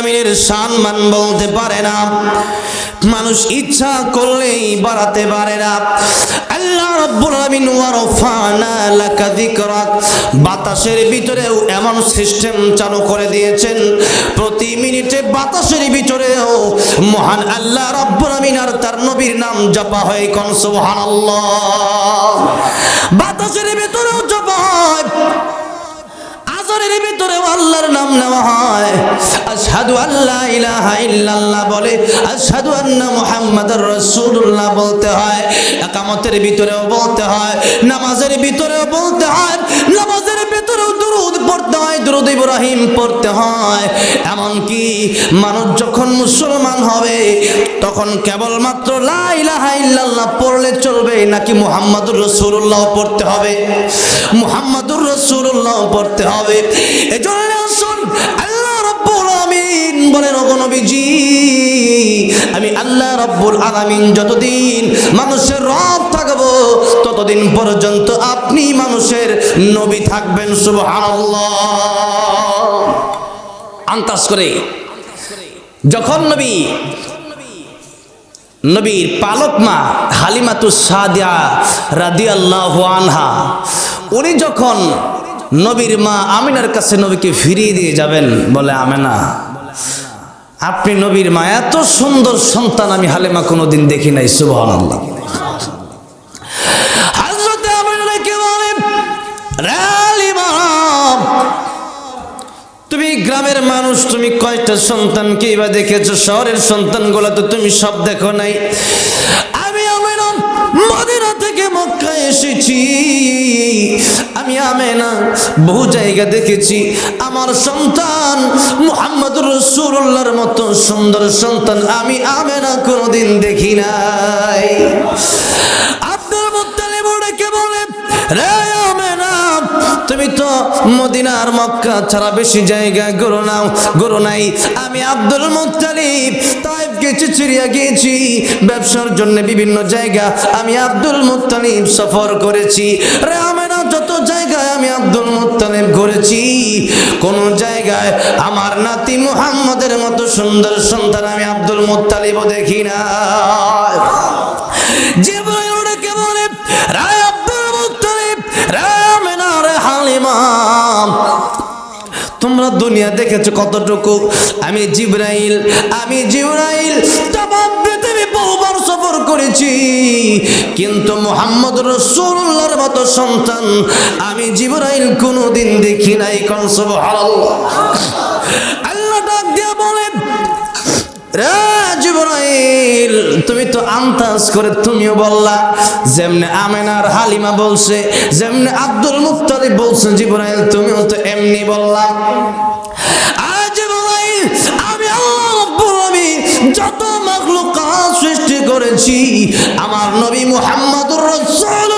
আলমিনের সম্মান বলতে পারে না। মানুষ ইচ্ছা করলেই বাড়াতে পারে না। আল্লাহ রাব্বুল আলামিন ওয়ারফানা লাকা যিকরাক। বাতাসের ভিতরেও এমন সিস্টেম চালু করে দিয়েছেন। প্রতি মিনিটে বাতাসের ভিতরেও মহান আল্লাহ রাব্বুল আলামিন আর তার নবীর নাম জপা হয় কোন সুবহানাল্লাহ। বাতাসের ভিতরেও আজরের ভিতরেও আল্লাহর নাম নেওয়া হয়। আশহাদু আল্লাহ ইলাহা ইল্লাল্লাহ বলে, আশহাদু আন্না মুহাম্মাদুর রাসূলুল্লাহ বলতে হয়। একামতের ভিতরেও বলতে হয়, নামাজের ভিতরেও বলতে হয়, নামাজের দুরূদ পড়তে হয়, দরুদ ইব্রাহিম পড়তে হয়। এমনকি মানুষ যখন মুসলমান হবে, তখন কেবলমাত্র ইল্লাল্লাহ পড়লে চলবে, নাকি মুহাম্মাদুর রাসূলুল্লাহ পড়তে হবে? মুহাম্মাদুর রাসূলুল্লাহ পড়তে হবে। এজন্য আল্লাহ বলেন নবীজি, আমি আল্লাহ রাব্বুল আলামিন যতদিন মানুষের রব থাকব, ততদিন পর্যন্ত আপনি মানুষের নবী থাকবেন, সুবহানাল্লাহ। আন্তাজ করে, যখন নবী, নবীর পালক মা হালিমাতু সাদিয়া রাদিয়াল্লাহু আনহা, উনি যখন নবীর মা আমিনার কাছে নবীকে ফিরিয়ে দিয়ে যাবেন, বলে আমেনা আপনি নবীর মা, এত সুন্দর সন্তান আমি হালেমা কোনোদিন দেখি নাই সুবহান আল্লাহ তুমি গ্রামের মানুষ, তুমি কয়টা সন্তানকে বা দেখেছ? শহরের সন্তানগুলো তো তুমি সব দেখো নাই। মদিনা থেকে মক্কা এসেছি। আমি আমেনা বহু জায়গা দেখেছি। আমার সন্তান মুহাম্মদুর রসুল্লাহর মতো সুন্দর সন্তান আমি আমেনা কোনোদিন দেখি নাই। আব্দুল মুত্তালিব ডেকে বলে, রে আমেনা, তুমি তো মদিনার মক্কা ছাড়া বেশি জায়গা গরু নাও, গরু নাই। আমি আব্দুল মুত্তালিব গেছি, চিড়িয়া গিয়েছি ব্যবসার জন্য বিভিন্ন জায়গা আমি আব্দুল মুত্তালিব সফর করেছি। রে আমেনা, যত জায়গায় আমি আব্দুল মুত্তালিব ঘুরেছি, কোন জায়গায় আমার নাতি মুহাম্মদের মতো সুন্দর সন্তান আমি আব্দুল মুতালিবও দেখি না। জিবরাইল দুনিয়া দেখেছ কতটুকু? আমি জিব্রাইল আমি জিব্রাইল বহুবার সফর করেছি। কিন্তু মোহাম্মদ রসুল্লাহর মতো সন্তান আমি জিব্রাইল কোনোদিন দেখি নাই কনসব আল্লাহ ডাক বলেন, রে জিবরাইল তুমি তো আন্তাজ করে তুমিও বললা, যেমনে আমেনার হালিমা বলছে, যেমনে আব্দুল মুত্তালিব বলছে জিব্রাইল, তুমিও তো এমনি বললা। আমি যত মাখলুকাত সৃষ্টি করেছি, আমার নবী মুহাম্মদুর রাসূল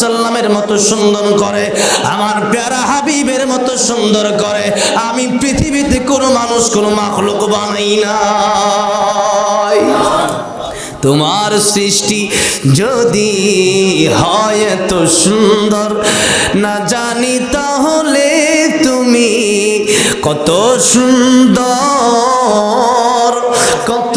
সাল্লামের মতো সুন্দর করে, আমার প্যারা হাবিবের মতো সুন্দর করে, আমি পৃথিবীতে কোনো মানুষ, কোনো মাখলুক বানাই নাই। তোমার সৃষ্টি যদি হয় এত সুন্দর, না জানি তাহলে তুমি কত সুন্দর, কত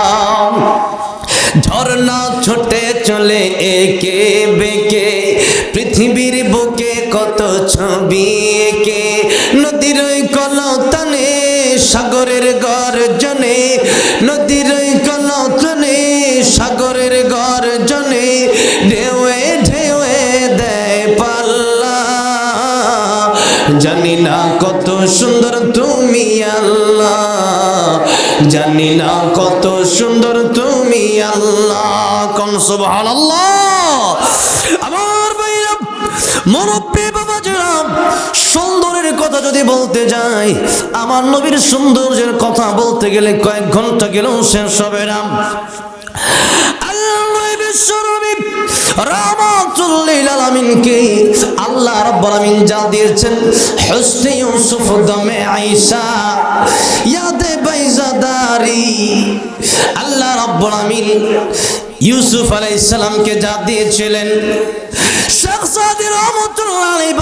ঝর্ণা ছোটে চলে একে বেকে, পৃথিবীর বুকে কত ছবি একে, নদীর কলতানে, সাগরের গর্জনে, নদীর কলতানে, সাগরের গর্জনে, ঢেউয়ে ঢেউয়ে দেয় পাল্লা। জানি না কত সুন্দর তুমি আল্লাহ। জানি না কত সুন্দর তুমি আল্লাহ, কন সুবহান আমার ভাইরা মনপ্রিয় বাবা জনাব সুন্দরের কথা যদি বলতে যাই, আমার নবীর সৌন্দর্যের কথা বলতে গেলে কয়েক ঘণ্টা গেলেও শেষ হবে না। আল্লাহ বিশ্বরবি রা যা ইউসুফ ইয়াদে বাইজাদারি। আল্লাহ ইউসুফ যা দিয়েছিলেন শেখ সাদি রহমতুল্লাহ আলাইহি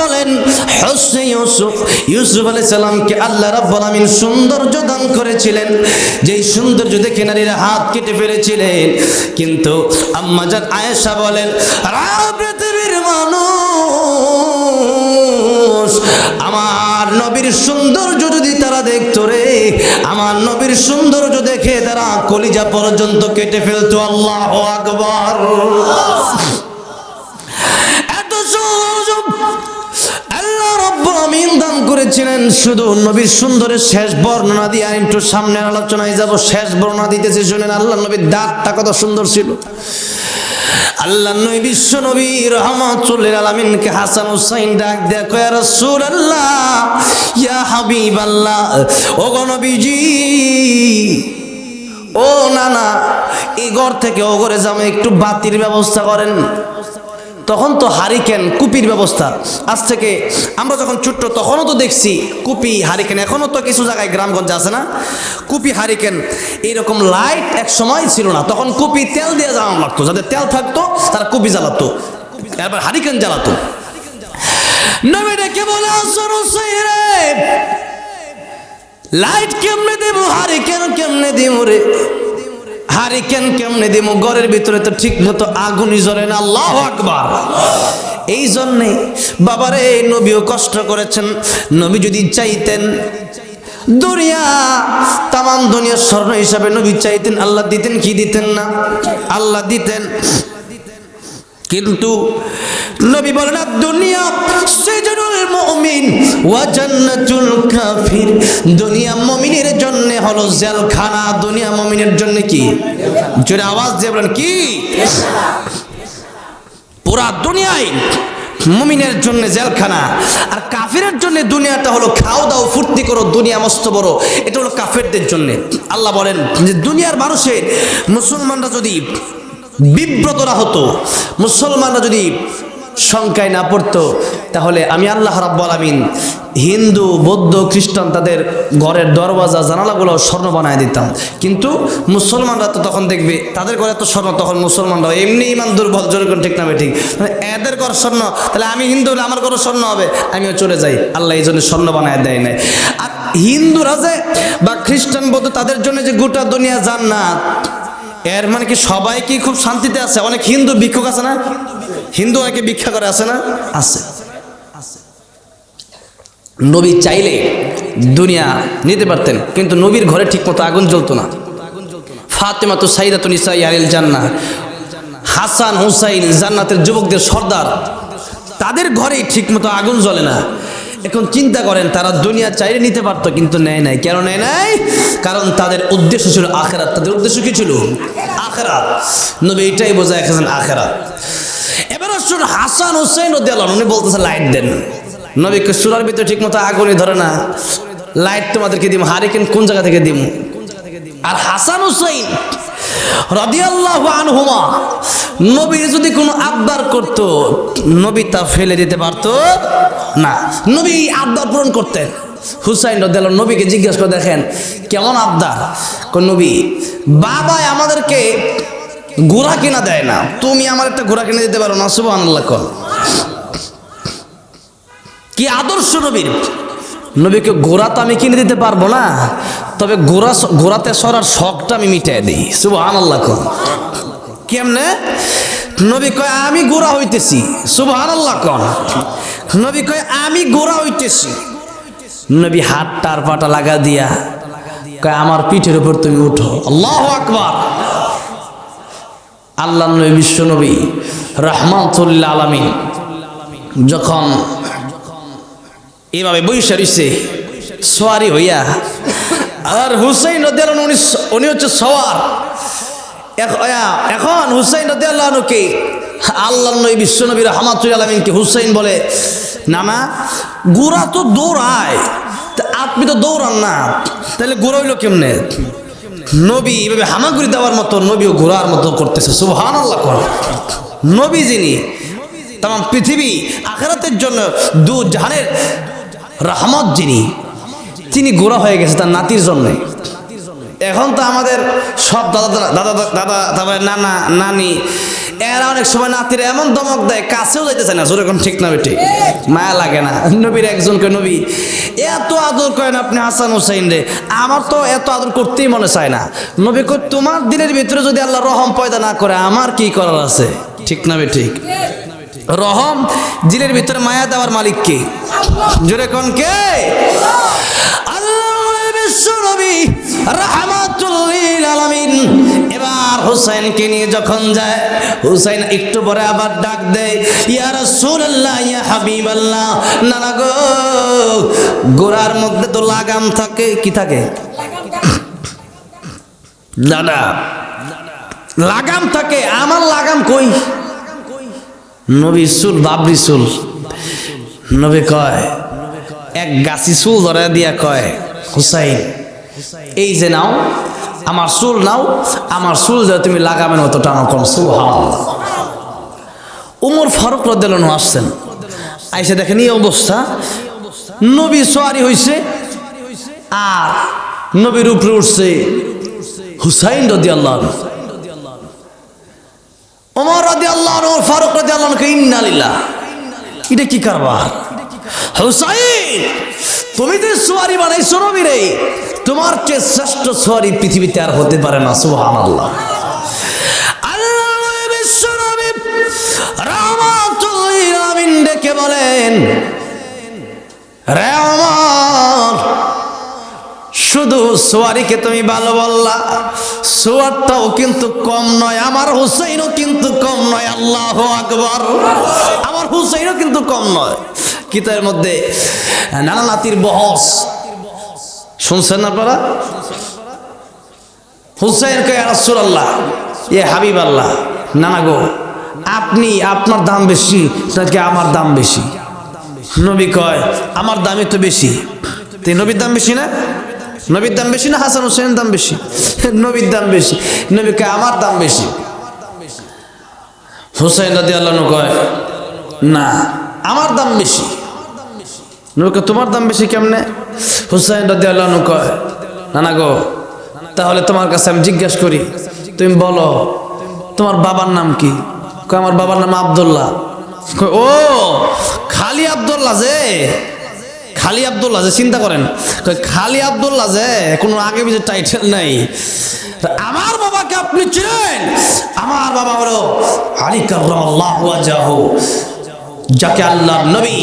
ইউসুফ আল্লাহ সৌন্দর্য দান করেছিলেন। যেই সৌন্দর্য দেখে নারীরা হাত কেটে ফেলেছিলেন, কিন্তু আম্মাজান আয়েশা বলেন "রা আমার নবীর সৌন্দর্য যদি তারা দেখতো রে, আমার নবীর সৌন্দর্য দেখে তারা কলিজা পর্যন্ত কেটে ফেলতো। আল্লাহ আকবার। এত আল্লাহ রব্বুল আমিন করেছিলেন। শুধু নবীর সুন্দরের শেষ বর্ণনা দিয়ে আর একটু সামনের আলোচনায় যাব। শেষ বর্ণনা দিতেছি, শুনেন আল্লাহ নবীর দাঁতটা কত সুন্দর ছিল। আল্লাহ নবী বিশ্ব নবী রহমাতুল্লিল আলমিনকে হাসান হুসাইন ডাক দেয়া কয় রাসূলুল্লাহ, ইয়া হাবিব আল্লাহ ও গো নবীজি, ও না না এই ঘর থেকে ও ঘরে যাবে একটু বাতির ব্যবস্থা করেন। তখন তো হারিকেন কুপির ব্যবস্থা। আজ থেকে আমরা যখন ছোট্ট, তখনও তো দেখছি কুপি, হারিকেন। এখনও তো কিছু জায়গায় গ্রামগঞ্জে আছে না? কুপি, হারিকেন এইরকম লাইট এক সময় ছিল না। তখন কুপি তেল দিয়ে জ্বালানো লাগতো। যাদের তেল থাকতো, তারা কুপি জ্বালাতো। এরপর হারিকেন জ্বালাতো। ডেকে বলে লাইট কেমনে দেব? হারিকেন কেমনে দেব রে? হারিকেন কেমনে দিব ঘরের ভিতরে তো ঠিক মতো আগুনই জ্বলে না। আল্লাহ আকবার। এই জন্যে বাবারে, নবীও কষ্ট করেছেন। নবী যদি চাইতেন, দুনিয়া তামাম দুনিয়ার স্বর্ণ হিসাবে নবী চাইতেন, আল্লাহ দিতেন কি দিতেন না? আল্লাহ দিতেন। কিন্তু নবী বলেন দুনিয়া সিজনুল মুমিন ওয়া জান্নাতুল কাফির। দুনিয়া মুমিনের জন্য হলো জেলখানা, দুনিয়া মুমিনের জন্য কি? জোরে আওয়াজ দিয়ে বলেন, কি? পুরা দুনিয়ায় মুমিনের জন্য জেলখানা, আর কাফিরের জন্য দুনিয়াটা হলো খাও দাও, ফুর্তি করো, দুনিয়া মস্ত বড়। এটা হলো কাফেরদের জন্য। আল্লাহ বলেন যে, দুনিয়ার মানুষের, মুসলমানরা যদি বিব্রতরা হতো। মুসলমানরা যদি শঙ্কায় না পড়তো, তাহলে আমি আল্লাহ রাব্বুল আমিন হিন্দু, বৌদ্ধ, খ্রিস্টান তাদের ঘরের দরওয়াজা, জানালাগুলো স্বর্ণ বানায় দিতাম। কিন্তু মুসলমানরা তো তখন দেখবে, তাদের ঘরে তো স্বর্ণ, তখন মুসলমানরা এমনি ইমান দুর্বল, জোর করে ঠিক না ঠিক। মানে এদের ঘর স্বর্ণ, তাহলে আমি হিন্দু হলে আমার ঘরে স্বর্ণ হবে। আমিও চলে যাই। আল্লাহ এই জন্য স্বর্ণ বানায় দেয় নাই। আর হিন্দুরা যে, বা খ্রিস্টান, বৌদ্ধ তাদের জন্য যে গোটা দুনিয়া জান্নাত এর মানে কি সবাই কি খুব শান্তিতে আছে? অনেক হিন্দু ভিক্ষুক আছে না? হিন্দু অনেকে ভিক্ষা করে, আছে না? আছে। নবী চাইলে দুনিয়া নিতে পারতেন, কিন্তু নবীর ঘরে ঠিকমতো আগুন জ্বলতো না। ফাতেমা তো সাইদা তো নিসা ইয়ারিল জান্না হাসান হুসাইন জান্নাতের যুবকদের সর্দার, তাদের ঘরেই ঠিকমতো আগুন জ্বলে না। এখন চিন্তা করেন, তারা দুনিয়া চাইলে নিতে পারতো, কিন্তু নেয় নাই। কেন নেয় নাই? কারণ তাদের উদ্দেশ্য ছিল আখেরাত। তাদের উদ্দেশ্য কি ছিল? আখেরাত। নবী এটাই বোঝায় এসেছেন আখেরাত। এবার আসুন হাসান হোসেন দেয়াল উনি বলতেছে, লাইট দেন। নবীকে সুরার ভিতরে ঠিক মতো আগুনই ধরে না। লাইট তোমাদেরকে দিব হারিকেন কোন জায়গা থেকে দিব আর হাসান হুসাইন রাদিয়াল্লাহু আনহুমা নবী যদি কোনো আবদার করত, নবী তা ফেলে দিতে পারতো। না, নবী আবদার পূরণ করতেন। হুসাইন রদিয়াল্লাহ নবীকে জিজ্ঞেস করে দেখেন, কেমন আবদার? নবী, বাবাই আমাদেরকে ঘোড়া কিনা দেয় না। তুমি আমার একটা ঘোড়া কিনে দিতে পারো না শুভ সুবহানাল্লাহ কর। কি আদর্শ নবীর? নবীকে ঘোড়া তো আমি কিনে দিতে পারব না, তবে ঘোড়া ঘোড়াতে সরার শখটা আমি মিটাই দিই শুভ আনাল্লাহ কন কেমনে? নবী কয়, আমি গোড়া হইতেছি শুভ আনাল্লাহ কন নবী কয়, আমি গোড়া হইতেছি। নবী হাত টার পাটা লাগা দিয়া কয়, আমার পিঠের উপর তুমি উঠো। আল্লাহ আকবার। আল্লাহ নবী বিশ্ব নবী রহমাতুল্লাহ আলামিন, যখন এভাবে বৈশা রইছে, সোয়ারি হইয়া, আর হুসাইন উনি উনি হচ্ছে সওয়ার এখন হুসাইন রদিয়াল্লাহকে আল্লাহ নবী, বিশ্বনবী রহমাতুল আলমিনকে হুসাইন বলে না না গোড়া তো দৌড়ায়। আপনি তো দৌড়ান না। তাহলে গোড়া হইল কেমনে? নবী, এভাবে হামাগুড়ি দেওয়ার মতো নবীও ঘোড়ার মতো করতেছে। সুবহান আল্লাহ কর। নবী যিনি তাম পৃথিবী, আখেরাতের জন্য দু জাহানের রহমত যিনি, তিনি গোড়া হয়ে গেছে তার নাতির জন্যে। এখন তো আমাদের সব দাদা দাদা দাদা তারপরে নানা, নানি এরা অনেক সময় নাতিরা এমন দমক দেয়, কাছেও যাইতেছে না, জোরে কোন ঠিক না ঠিক মায়া লাগে না। নবীর একজনকে নবী, এত আদর করেন আপনি হাসান হুসাইন রে, আমার তো এত আদর করতেই মনে চায় না। নবী কই তোমার দিনের ভিতরে যদি আল্লাহ রহম পয়দা না করে, আমার কি করার আছে? ঠিক না বে ঠিক রহম, দিলের ভিতরে মায়া দেওয়ার মালিক কে? জোরে কোন কে? আল্লাহ বিশ্ব নবী। রাহমাতুল্লিল আলামিন এবার হুসাইনকে নিয়ে যখন যায়, হুসাইন একটু পরে আবার ডাক দেয়, ইয়া রাসূলুল্লাহ, ইয়া হাবিবাল্লাহ নানা গো গোড়ার মধ্যে তো লাগাম থাকে। কি থাকে? দাদা লাগাম থাকে, আমার লাগাম কই? নবী সুল বাবরি সুল নবী কয়, এক গাছি চুল ধরে দিয়া কয়, হুসাইন এই যে নাও, আমার চুল নাও, আমার চুল যে তুমি লাগাবেন মতো টানো কোন উমর ফারুক রদেলন আসছেন। আইসে দেখেন, এই অবস্থা। নবী সোয়ারি হইছে, আর নবীর উপরে উঠছে হুসাইন রদি আল্লাহ ওমর রাদি আল্লাহ ফারুক রাদি আল্লাহ ইন্নালিল্লাহ এটা কি কারবার? হুসাইন, তুমি যে সোয়ারি বানাইছো নবী রে তোমার চেয়ে শ্রেষ্ঠ সোয়ারি পৃথিবীতে আর হতে পারে না সুবহান আল্লাহ ডেকে বলেন শুধু সোয়ারিকে তুমি ভালো বললা, সোয়ারটাও কিন্তু কম নয়, আমার হুসাইনও কিন্তু কম নয়, আল্লাহ আকবর। আমার হুসাইনও কিন্তু কম নয়। কিতাবের মধ্যে নানা নাতির বহস। শুনছেন আপনারা? হুসাইন কে রাসূলুল্লাহ এ হাবিব আল্লাহ নানা গো, আপনি আপনার দাম বেশি নাকি আমার দাম বেশি। নবী কয়, আমার দামই তো বেশি। তুই নবীর দাম বেশি না? নবীর দাম বেশি না, হাসান হোসেনের দাম বেশি? নবীর দাম বেশি। নবী কয়, আমার দাম বেশি। হুসাইন দাদি আল্লাহ কয়, না, আমার দাম বেশি। নবীকে তোমার দাম বেশি কেমনে? হুসাইন দাদি আল্লাহ কয় না না গো, তাহলে তোমার কাছে আমি জিজ্ঞেস করি, তুমি বলো, তোমার বাবার নাম কি? আমার বাবার নাম আবদুল্লাহ। ও, খালি আবদুল্লাহ যে, খালি আবদুল্লাহ যে, চিন্তা করেন। খালি আবদুল্লাহ যে, কোনো আগে পিছিয়ে টাইটেল নাই। আমার বাবাকে আপনি চিনেন? আমার বাবা হলো আলী যাকে আল্লাহ নবী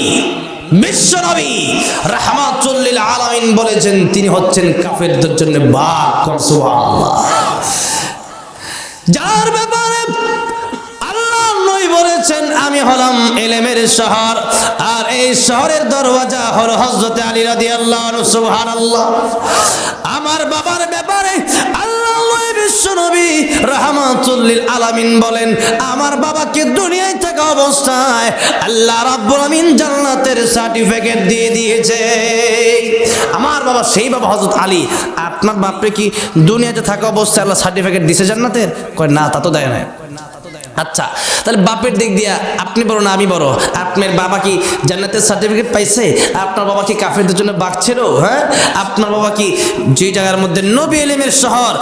বলেছেন, তিনি হচ্ছেন কাফেরদের জন্য যার ব্যাপারে আল্লাহ নবী বলেছেন, আমি হলাম এলেমের শহর, আর এই শহরের দরওয়াজা হলো হযরত আলী রাদিয়াল্লাহু সুবহানাল্লাহ। আমার বাবার ব্যাপারে আল্লাহ নবী বিশ্ব নবী রাহমাতুল্লিল আলামিন বলেন, আমার বাবাকে দুনিয়ায় থাকা অবস্থায় আল্লাহ রাব্বুল আমিন জান্নাতের সার্টিফিকেট দিয়ে দিয়েছে। আমার বাবা, সেই বাবা হযরত আলী। আপনার বাপরে কি দুনিয়াতে থাকা অবস্থায় আল্লাহ সার্টিফিকেট দিছে জান্নাতের? কয়, না, তা তো দেয় না আচ্ছা তাহলে বাপের দিক দিয়া আপনি বড় না আমি বড়? আপনার বাবা কি জান্নাতের সার্টিফিকেট পাইছে? আপনার বাবা কি কাফেরদের জন্য বাঁচছিল হ্যাঁ? আপনার বাবা কি যে জায়গার মধ্যে নবী এলিমের শহর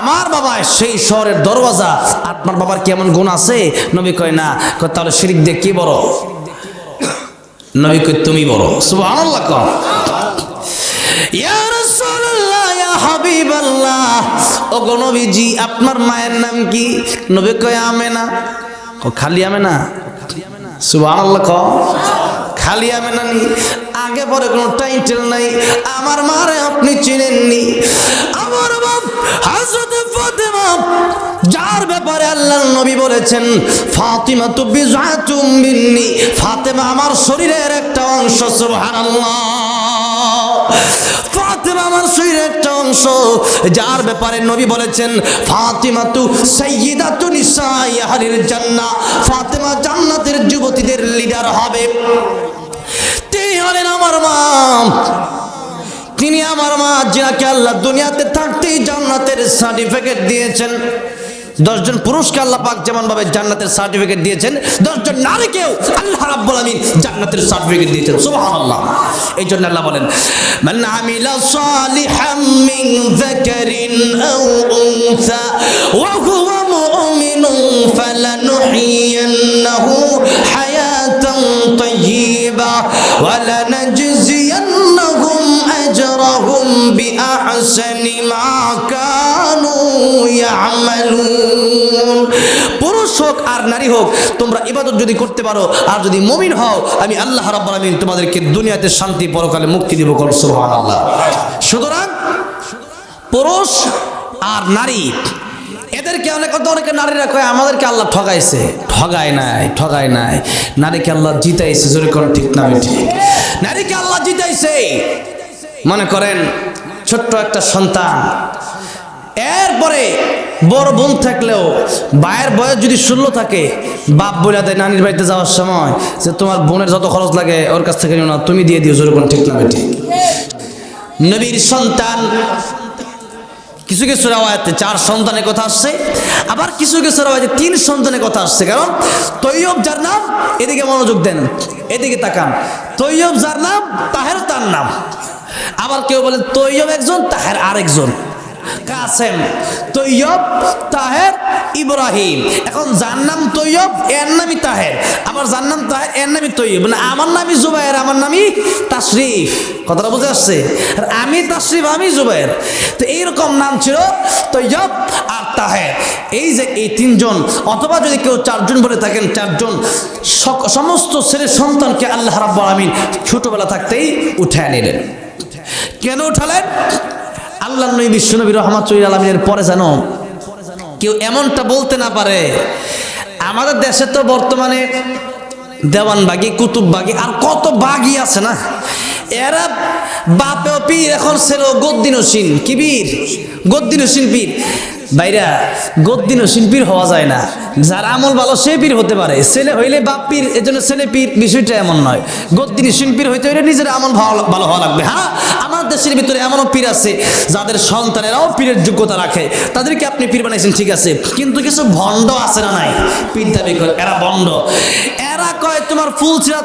আমার বাবা সেই শহরের দরওয়াজা, আপনার বাবার কেমন গুণ আছে? নবী কয় না। তাহলে শিরিক দিয়ে কি বড়? নবী কয়, তুমি বড়। সুবহানাল্লাহ কম ইয়া ইয়া হাবিবাল্লাহ। ও নবীজি, আপনার মায়ের নাম কি? নবী কয়, আমেনা। ও খালি আমেনা? সুবহানাল্লাহ ক। খালি আমেনা নি? আগে পরে কোনো টাইটেল নাই। আমার মারে আপনি চিনেননি। আমার বাপ হযরত ফাতেমা, যার ব্যাপারে আল্লাহর নবী বলেছেন, ফাতিমা তু বিজআতুম মিন্নি। ফাতেমা আমার শরীরের একটা অংশ, সুবহানাল্লাহ। ফাতেমা আমার শরীরের একটা অংশ। যার ব্যাপারে নবী বলেছেন ফাতিমা তু সাইয়্যিদাতু নিসাই আহলিল জান্নাহ। ফাতেমা জান্নাতের যুবতীদের লিডার হবে। তিনি হলেন আমার মা। তিনি আমার মা যাকে আল্লাহ দুনিয়াতে থাকতেই জান্নাতের সার্টিফিকেট দিয়েছেন। দশজন পুরুষকে আল্লাহ পাক যেমন ভাবে জান্নাতের সার্টিফিকেট দিয়েছেন, দশজন নারীকেও আল্লাহ রাব্বুল আমিন জান্নাতের সার্টিফিকেট দিয়েছেন। সুবহানাল্লাহ। এই জন্য আল্লাহ বলেন, মান আমিলা সালিহাম মিন যাকারিন আও উনসা, ওয়া হুয়া মুমিনুন ফালানুহিয়ান্নাহু হায়াতান আর নারী হোক, তোমরা ইবাদত যদি করতে পারো, আর যদি মুমিন হও, আমি আল্লাহ রাব্বুল আমিন তোমাদেরকে দুনিয়াতে শান্তি পরকালে মুক্তি দিব কর সুবহানাল্লাহ। সুতরাং পুরুষ আর নারী, এদেরকে অনেক অনেকে নারীরা কয়, আমাদেরকে আল্লাহ ঠগাইছে। ঠগায় নাই ঠগায় নাই। নারীকে আল্লাহ জিতাইছে, জোরে কোন ঠিক না ঠিক? নারীকে আল্লাহ জিতাইছে। মনে করেন, ছোট্ট একটা সন্তান এরপরে বড় বোন থাকলেও বায়ের বয়স যদি ষোলো থাকে, বাপ বলে দেয়, নানির বাড়িতে যাওয়ার সময় যে তোমার বোনের যত খরচ লাগে ওর কাছ থেকে নিও না, তুমি দিয়ে দিও, জোরে কোন ঠিক না ঠিক নবীর সন্তান, কিছু কিছু রাওয়ায়াতে চার সন্তানের কথা আসছে, আবার কিছু কিছু রাওয়ায়াতে তিন সন্তানের কথা আসছে। কারণ তৈয়ব, যার নাম এদিকে মনোযোগ দেন, এদিকে তাকান। তৈয়ব, যার নাম, তাহের তার নাম। আবার কেউ বলে তৈয়ব একজন, তাহের আরেকজন। কাসেম, তৈয়ব তাহের ইব্রাহিম। এখন যার নাম তৈয়ব, এর নামই তাহের। আবার যার নাম তাহের, এর নামই তৈয়ব। মানে আমার নামই জুবাইর আমার নামই তাশরিফ। কথাটা বুঝে আসছে? আর আমি তাশরিফ, আমি জুবাইর তো এইরকম নাম ছিল তৈয়ব আর তাহের। এই যে এই তিনজন, অথবা যদি কেউ চারজন বলে থাকেন, চারজন সমস্ত ছেলে সন্তানকে আল্লাহ রাব্বুল আমিন ছোটবেলা থাকতেই উঠে নিলেন। কেন উঠালেন? আল্লাহ নবী বিশ্বনবী রহমাতুল আলমিনের পরে জানো কেউ এমনটা বলতে না পারে। আমাদের দেশে তো বর্তমানে দেওয়ানবাগি কুতুববাগি আর কত বাগি আছে না? এরা বাপেও পীর, এখন ছিল গদ্দিনসীন কি গদ্দিন গদ্দিনসীন পীর। বাইরা গদ্দিনসীন শিল্পীর হওয়া যায় না। যার আমল ভালো, সে পীর হতে পারে। ছেলে হইলে বাপ পীর, এজন্য ছেলে পীর বিষয়টা এমন নয়। গদ্দিনসীন শিল্পীর হইতে হইলে নিজের আমল ভালো হওয়া লাগবে। হ্যাঁ আমার দেশের ভিতরে এমনও পীর আছে, যাদের সন্তানেরাও পীরের যোগ্যতা রাখে। তাদেরকে আপনি পীর বানাইছেন ঠিক আছে। কিন্তু কিছু ভণ্ড আছে না নাই? পীর দাবি করে, এরা ভণ্ড। এরা কয়, তোমার ফুল ছিঁড়া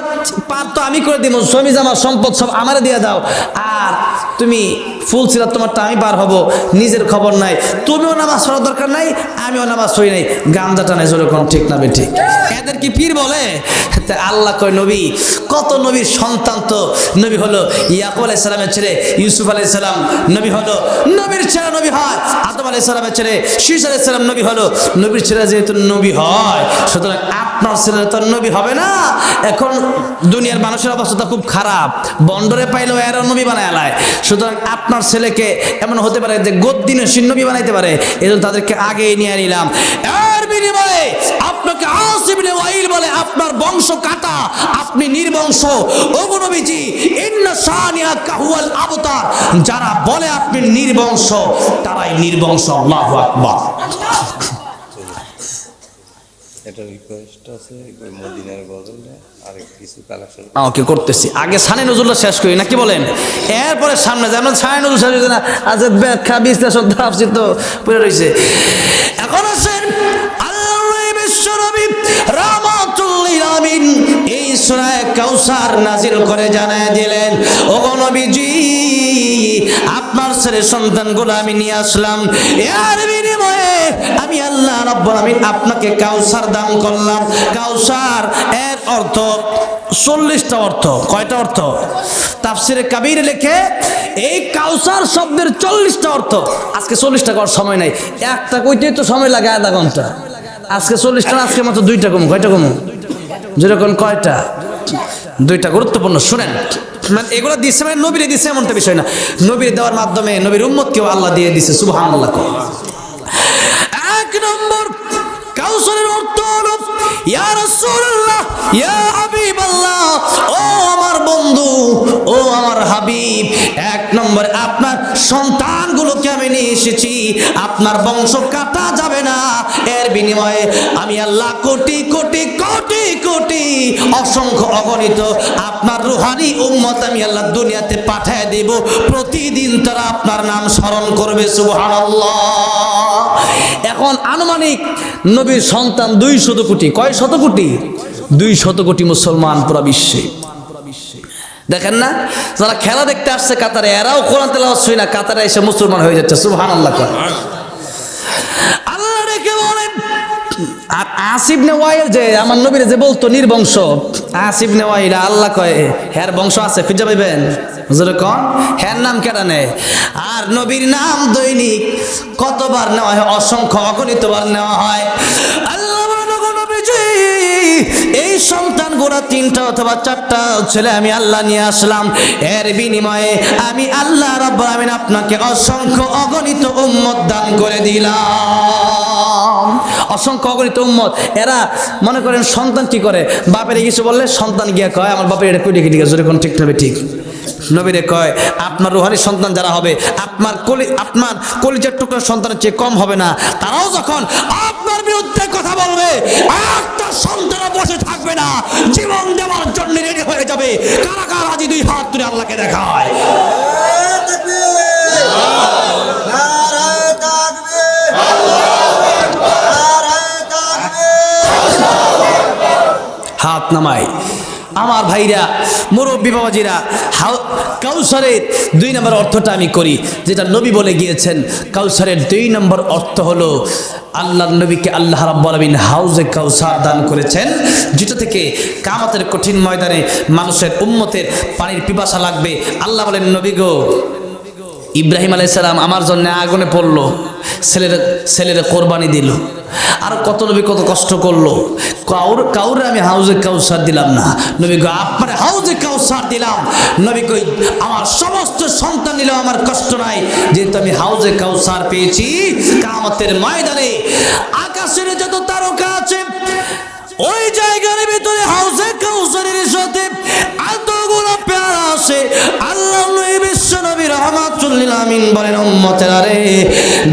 পার তো আমি করে দিব। জমি, জামা, সম্পদ সব আমারে দিয়ে দাও। আর তুমি ফুল ছিঁড়া তোমারটা আমি পার হব। নিজের খবর নাই। তুমিও নামাজ পড়ার দরকার নাই, আমিও নামাজ পড়ি নাই। গামজাটা নাই, জোরে কোনো ঠিক না ঠিক এদের কি পীর বলে আল্লাহ কয়, নবী, কত নবীর সন্তান তো? নবী হলো ইয়াকুব আলাইহিস সালামের ছেলে, ইউসুফ আলাইহিস সালাম নবী হলো নবীর ছেলে, নবী হয়। আদম আলাইহিস সালামের ছেলে শীষ আলাইহিস সালাম নবী হলো নবীর ছেলে, যেহেতু নবী হয়। সুতরাং আপনার ছেলে তো নবী হবে না। এখন দুনিয়ার মানুষের অবস্থা খুব খারাপ। বন্দরে পাইলেও এরা নবী বানায় আলায় সুতরাং আপনার ছেলেকে এমন হতে পারে যে গদ্দিনে নবী বানাইতে পারে। এই জন্য তাদেরকে আগে নিয়ে নিলাম। এর বিনিময়ে আপনাকে আসিবনে ওয়াইল বলে আপনার বংশ কাটা আপনি নির্বংশ। ওগো নবীজি ইন্না সানিয়া কাহুয়াল আবতার। যারা বলে আপনি নির্বংশ তারাই নির্বংশ। আল্লাহু আকবার। একটা রিকোয়েস্ট আছে মদিনার বদলে ওকে, করতেছি। আগে সানে নজরুল্লাহ শেষ করি, নাকি বলেন? এরপরে সামনে যেমন সানে নজরুল শেষ না, আজ ব্যাখ্যা, বিশ্লেষণ তাফসি তো পড়ে রয়েছে এখন আছেন এই সূরায়ে কাউসার নাজিল করে জানায় দিলেন, ওগো নবীজি আপনার ছেলে সন্তানগুলো আমি নিয়ে আসলাম। এর বিনিময়ে আমি আল্লাহ রাব্বুল আমিন আপনাকে কাউসার দান করলাম। কাউসার এর অর্থ চল্লিশটা অর্থ। কয়টা অর্থ? তাফসিরে কাবির লেখে এই কাউসার শব্দের চল্লিশটা অর্থ। আজকে চল্লিশটা করার সময় নাই। একটা কইতেই তো সময় লাগে আধা ঘণ্টা। আজকে চল্লিশটা আজকে মাত্র দুইটা কমু। কয়টা কমু? যেরকম কয়টা? দুইটা গুরুত্বপূর্ণ। শুনেন। মানে এগুলো দিচ্ছে মানে নবীরে দিচ্ছে এমনটা বিষয় না। নবীর দেওয়ার মাধ্যমে নবীর উম্মতকেও আল্লাহ দিয়ে দিচ্ছে সুবহান আল্লাহ এক নম্বর, কাউসরের অর্থ হলো, ইয়া রাসূলুল্লাহ, ইয়া হাবিবাল্লাহ, ও আমার বন্ধু এক নম্বর, আপনার সন্তানগুলোকে আমি নিয়ে এসেছি। আপনার বংশ কাটা যাবে না। এর বিনিময়ে আমি আল্লাহ কোটি কোটি কোটি কোটি অসংখ্য অগণিত আপনার রুহানি উম্মত আমি আল্লাহ দুনিয়াতে পাঠিয়ে দেব। প্রতিদিন তারা আপনার নাম স্মরণ করবে, সুবহানাল্লাহ। এখন আনুমানিক নবীর সন্তান দুই শত কোটি কয় শত কোটি দুই শত কোটি মুসলমান পুরা বিশ্বে। দেখেন না? যারা খেলা দেখতে আসছে কাতারে, এরাও কোরআন তেলাওয়াত শুই না, কাতারে এসে মুসলমান হয়ে যাচ্ছে, সুবহানাল্লাহ কয়। আল্লাহ রেখে বলেন, আর আসিফ নে ওয়াইল যে, আমার নবীর যে বলতো নির্বংশ, আসিফ নে ওয়াইল, আল্লাহ কয় হ্যার বংশ আছে খুঁজে পাইবেন? হুজুরে কন হ্যার নাম কেটা নেয়? আর নবীর নাম দৈনিক কতবার নেওয়া হয়? অসংখ্য অগণিতবার নেওয়া হয়। এই সন্তান গোড়া তিনটা অথবা চারটা ছেলে আমি আল্লাহ নিয়ে আসলাম। এর বিনিময়ে আমি আল্লাহ রব্বুল আমিন আপনাকে অসংখ্য অগণিত উম্মত দান করে দিলাম। অসংখ্য অগণিত উম্মত। এরা, মনে করেন সন্তান কি করে? বাপের কিছু বললে সন্তান গিয়া কয়, আমার বাপের এটা কুড়ি ঠিক আছে? কোন ঠিক হবে ঠিক। নবীরে কয়, আপনার রুহানি সন্তান যারা হবে, আপনার কলি, আপনার কলিজার টুকরার সন্তানের চেয়ে কম হবে না। তারাও যখন আপনার বিরুদ্ধে কথা বলবে, একটা সন্তান বসে থাকবে না। জীবন দেওয়ার জন্য রেডি হয়ে যাবে। কারা কারা আজি দুই হাত তুলে আল্লাহকে দেখায়। হাত নামাই আমার ভাইরা, মুরব্বী বাবাজিরা কাউসারের দুই নম্বর অর্থটা আমি করি। যেটা নবী বলে গিয়েছেন, কাউসারের দুই নম্বর অর্থ হলো আল্লাহ নবীকে আল্লাহ রাব্বুল আলামিন হাউজে কাউসার দান করেছেন, যেটা থেকে কামাতের কঠিন ময়দানে মানুষের উম্মতের পানির পিপাসা লাগবে। আল্লাহ বলেন, নবী গো ইব্রাহিম আলাইসালাম আমার জন্য আগুনে পড়ল, ছেলের ছেলের কোরবানি দিল। আর কত নবী কত কষ্ট করল। কাউর, কাউরে আমি হাউজে কাউসার দিলাম না। নবী গো, আপনার হাউজে কাউসার দিলাম। নবী কই আমার সমস্ত সন্তান নিলেও আমার কষ্ট নাই। যেহেতু আমি হাউজে কাউসার পেয়েছি কামতের ময়দানে আকাশের যত তারকা আছে, ওই জায়গার ভিতরে হাউসে কাউসারের সাথে এতগুলো পেয়ারা বিশ্ব নবী আমিন বলেন, উম্মতের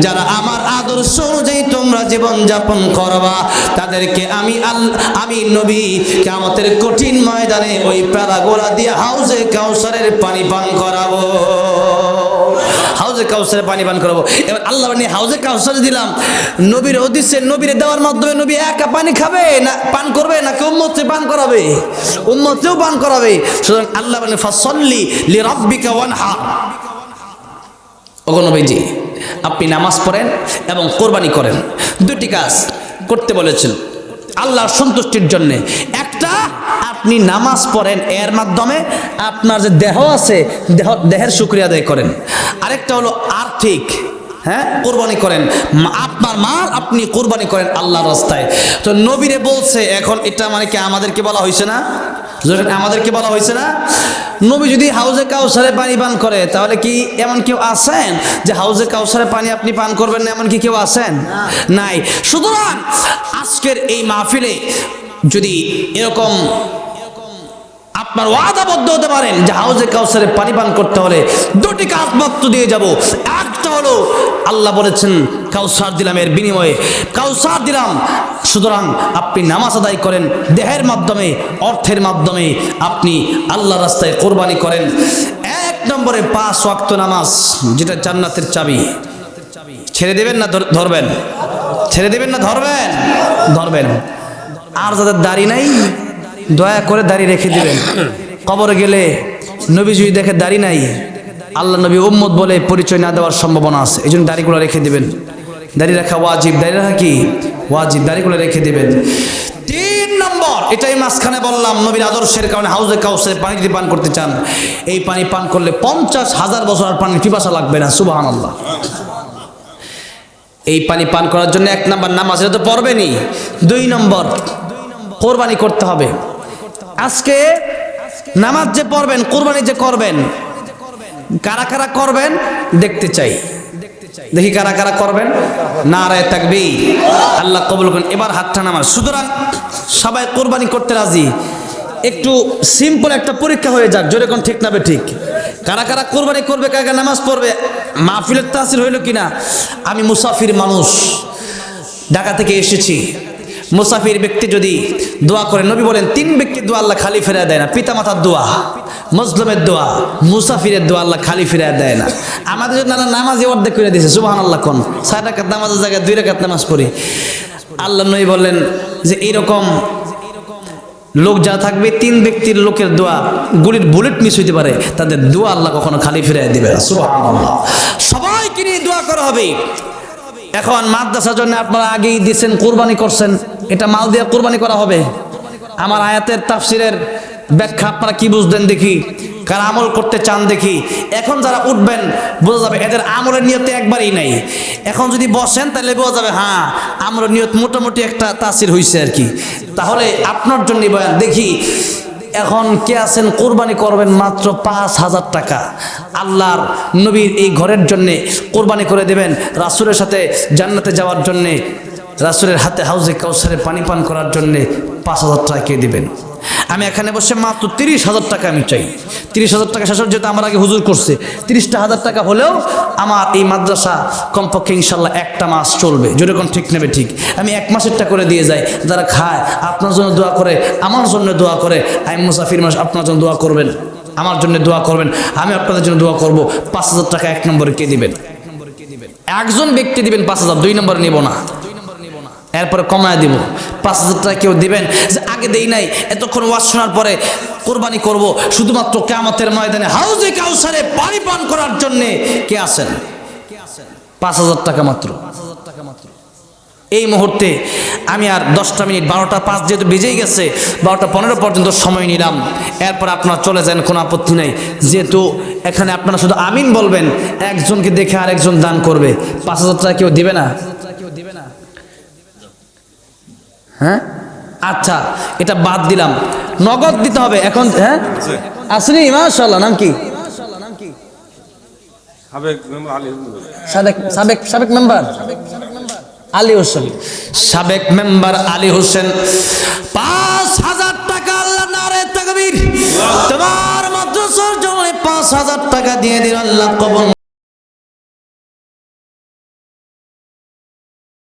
যারা আমার আদর্শ অনুযায়ী তোমরা জীবন যাপন করবা, তাদেরকে আমি আল, আমি নবী কিয়ামতের কঠিন ময়দানে ওই পেয়ারা গোলা দিয়ে হাউসে কাউসারের পানি পান করাবো। হাউজে কাউসারে পানি পান করাবো। এবার আল্লাহ বানি হাউজে কাউসারে দিলাম, নবীর হদিসে নবীর দেওয়ার মাধ্যমে নবী একা পানি খাবে না, পান করবে নাকি উম্মতে পান করাবে? উম্মতেও পান করাবে। সুতরাং আল্লাহ বানি ফাসল্লি লি রাব্বিকা ওয়ানহার ওগো নবীজি, আপনি নামাজ পড়েন এবং কোরবানি করেন। দুটি কাজ করতে বলেছেন আল্লাহর সন্তুষ্টির জন্য। একটা, আপনি নামাজ পড়েন এর মাধ্যমে আপনার যে দেহ আছে, দেহ, দেহের শুক্রিয়া আদায় করেন। আরেকটা হলো আর্থিক হ্যাঁ কোরবানি করেন। আপনার মাল আপনি কোরবানি করেন আল্লাহর রাস্তায়। তো নবীরে বলছে, এখন এটা মানে কি আমাদেরকে বলা হয়েছে না? আমাদেরকে বলা হয়েছে না? নবী যদি হাউজে কাউসারে পানি পান করে তাহলে কি এমন কেউ আছেন যে হাউজে কাউসারে পানি আপনি পান করবেন না এমন কি কেউ আছেন? নাই। সুতরাং আজকের এই মাহফিলে যদি এরকম আপনার ওয়াদাবদ্ধ হতে পারেন। যে হাউজে কাউসারে পানি পান করতে হলে দুটি কাজ মাত্র দিয়ে যাব। একটা হলো, আল্লাহ বলেছেন, কাউসার দিলাম এর বিনিময়ে। কাউসার দিলাম, সুতরাং আপনি নামাজ আদায় করেন, দেহের মাধ্যমে, অর্থের মাধ্যমে আপনি আল্লাহ রাস্তায় কোরবানি করেন। এক নম্বরে পাঁচ ওয়াক্ত নামাজ, যেটা জান্নাতের চাবি। ছেড়ে দেবেন না ধর- ধরবেন? ছেড়ে দেবেন না ধরবেন? ধরবেন। আর যাদের দাড়ি নাই দয়া করে দাড়ি রেখে দিবেন। কবরে গেলে নবী যদি দেখে দাড়ি নাই, আল্লাহ নবী উম্মত বলে পরিচয় না দেওয়ার সম্ভাবনা আছে। এই জন্য দাড়িগুলো রেখে দিবেন। দাড়ি রাখা ওয়াজিব। দাড়ি রাখা কি? ওয়াজিব। দাড়িগুলো রেখে দিবেন। তিন নম্বর, এটাই মাঝখানে বললাম, নবীর আদর্শের কারণে হাউজে কাউসের পানি যদি পান করতে চান, এই পানি পান করলে পঞ্চাশ হাজার বছর আর পানি পিপাসা লাগবে না। সুবাহান আল্লাহ এই পানি পান করার জন্য এক নম্বর নামাজ এটা তো পড়বেনই। দুই নম্বর, কোরবানি করতে হবে। আজকে নামাজ যে পড়বেন, কোরবানি যে করবেন, কারা কারা করবেন, দেখতে চাই। দেখি কারা কারা করবেন। না রায় থাকবি আল্লাহ কবুল করেন। এবার হাতটা নামাজ। সুতরাং সবাই কোরবানি করতে রাজি। একটু সিম্পল একটা পরীক্ষা হয়ে যাক, জোরে কোন ঠিক নাবে ঠিক। কারা কারা কোরবানি করবে, কারা কারা নামাজ পড়বে, মাহফিলের তাসির হইল কিনা? আমি মুসাফির মানুষ, ঢাকা থেকে এসেছি। মুসাফির ব্যক্তি যদি দোয়া করে, নবী বলেন, তিন ব্যক্তি দোয়া আল্লাহ খালি ফেরা দেয় না। পিতা মাতার দোয়া, মজলুমের দোয়া, মুসাফিরের দোয়া আল্লাহ খালি ফিরে দেয় না। আমাদের জন্য আল্লাহ অর্ধেক করে দিয়েছে সুবাহ আল্লাহ কোন। ছয় রাকাত নামাজের জায়গায় দুই রাকাত নামাজ পড়ি। আল্লাহ নই বললেন যে এইরকম লোক যা থাকবে, তিন ব্যক্তির লোকের দোয়া গুলির বুলেট মিস হইতে পারে, তাদের দোয়া আল্লাহ কখনো খালি ফিরাই দিবে সবাইকে নিয়ে দোয়া করা হবে। এখন মাদ্রাসার জন্য আপনারা আগেই দিচ্ছেন, কোরবানি করছেন। এটা মাল দিয়ে কোরবানি করা হবে। আমার আয়াতের তাফসিরের ব্যাখ্যা আপনারা কি বুঝলেন দেখি, কারা আমল করতে চান দেখি। এখন যারা উঠবেন, বোঝা যাবে এদের আমলের নিয়তে একবারই নাই। এখন যদি বসেন, তাহলে বোঝা যাবে হ্যাঁ আমলের নিয়ত মোটামুটি একটা তাসির হয়েছে আর কি। তাহলে আপনার জন্য বয়ান। দেখি এখন কে আছেন? কোরবানি করবেন মাত্র পাঁচ হাজার টাকা। আল্লাহর নবীর এই ঘরের জন্যে কোরবানি করে দেবেন। রাসুলের সাথে জান্নাতে যাওয়ার জন্যে, রাসুলের হাতে হাউজে কাউসারে পানি পান করার জন্যে পাঁচ হাজার টাকা কে দিবেন। আমি এখানে বসে মাত্র তিরিশ হাজার টাকা আমি চাই। তিরিশ হাজার টাকা শেষ যেহেতু আমার আগে হুজুর করছে, তিরিশটা হাজার টাকা হলেও আমার এই মাদ্রাসা কমপক্ষে ইনশাল্লাহ একটা মাস চলবে। যেরকম ঠিক নেবে ঠিক। আমি এক মাসেরটা করে দিয়ে যাই, যারা খায়, আপনার জন্য দোয়া করে, আমার জন্য দোয়া করে আমি মুসাফির মাস আপনার জন্য দোয়া করবেন, আমার জন্য দোয়া করবেন, আমি আপনাদের জন্য দোয়া করব, পাঁচ হাজার টাকা এক নম্বরে কে দিবেন? একজন ব্যক্তি দিবেন পাঁচ হাজার, দুই নম্বরে নিব না। এরপরে কমায় দিব। পাঁচ হাজার টাকা কেউ দিবেন? যে আগে দেই নাই, এতক্ষণ ওয়াজ শোনার পরে কোরবানি করব, শুধুমাত্র কেমতের ময়দানে হাউজে কাউসারে পানি পান করার জন্যে কে আছেন? পাঁচ হাজার টাকা মাত্র। এই মুহূর্তে আমি আর দশটা মিনিট, বারোটা পাঁচ যেহেতু বেজেই গেছে, বারোটা পনেরো পর্যন্ত সময় নিলাম। এরপর আপনারা চলে যান, কোনো আপত্তি নেই। যেহেতু এখানে আপনারা শুধু আমিন বলবেন, একজনকে দেখে আরেকজন দান করবে। পাঁচ হাজার টাকা কেউ দিবে না? হ্যাঁ? আচ্ছা এটা বাদ দিলাম। নগদ দিতে হবে এখন হ্যাঁ? আসেনি মাশাল্লাহ নাম কি? সাবেক। সাবেক সাবেক সাবেক মেম্বার? আলী হোসেন। সাবেক মেম্বার আলী হোসেন। পাঁচ হাজার টাকা আল্লাহ নারে তাকবীর। তোমার মাদ্রাসার জন্য পাঁচ হাজার টাকা দিয়ে দিন আল্লাহ কবুল